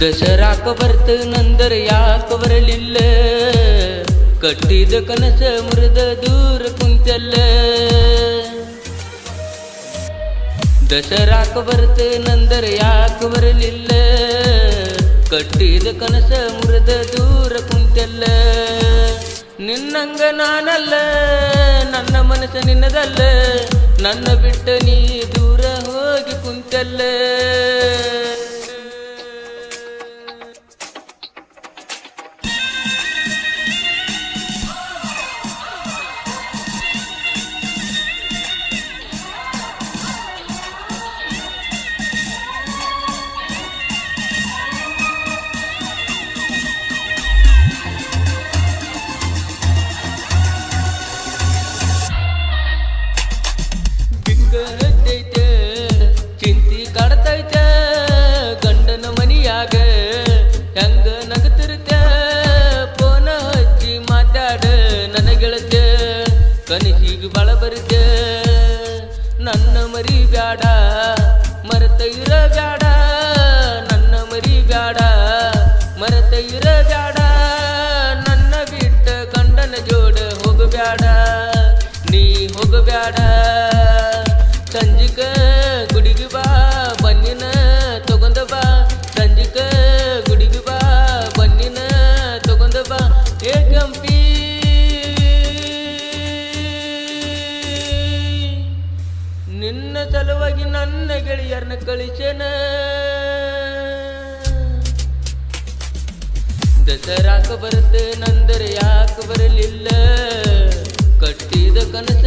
ದಸರಾಕ ಬರ್ತ ನಂದರ ಯಾಕ ಬರಲಿಲ್ಲ ಕಟ್ಟಿದ ಕನಸ ಮುರಿದ ದೂರ ಕುಂತಲ್ಲ. ದಸರಾಕ ಬರ್ತ ನಂದರ ಯಾಕ ಬರಲಿಲ್ಲ ಕಟ್ಟಿದ ಕನಸ ಮುರಿದ ದೂರ ಕುಂತಲ್ಲ. ನಿನ್ನಂಗ ನಾನಲ್ಲ, ನನ್ನ ಮನಸ್ಸು ನಿನ್ನದಲ್ಲ. ನನ್ನ ಬಿಟ್ಟ ನೀ ದೂರ ಹೋಗಿ ಕುಂತಲ್ಲ. ನನ್ನ ಗೆಳತೆ ಹೀಗೆ ಬಳ ಬರುತ್ತೆ ನನ್ನ ಮರಿ ಬ್ಯಾಡ ಮರೆತ ಇರ ಬ್ಯಾಡ. ನನ್ನ ಮರಿ ಬ್ಯಾಡ ಮರೆತ ಇರ ಬ್ಯಾಡ. ನನ್ನ ಬಿಟ್ಟ ಗಂಡನ ಜೋಡ ಹೋಗಬ್ಯಾಡ. ನೀ ಹೋಗಬ್ಯಾಡ. ಸಂಜಿಕ ಗುಡಿಗೆ ಬಾ. ನನ್ನ ಗೆಳೆಯರನ್ನ ಕಳಿಸೇನ? ದಸರಾಕ ಬರುತ್ತೆ ನಂದರೆ ಯಾಕೆ ಬರಲಿಲ್ಲ? ಕಟ್ಟಿದ ಕನಸ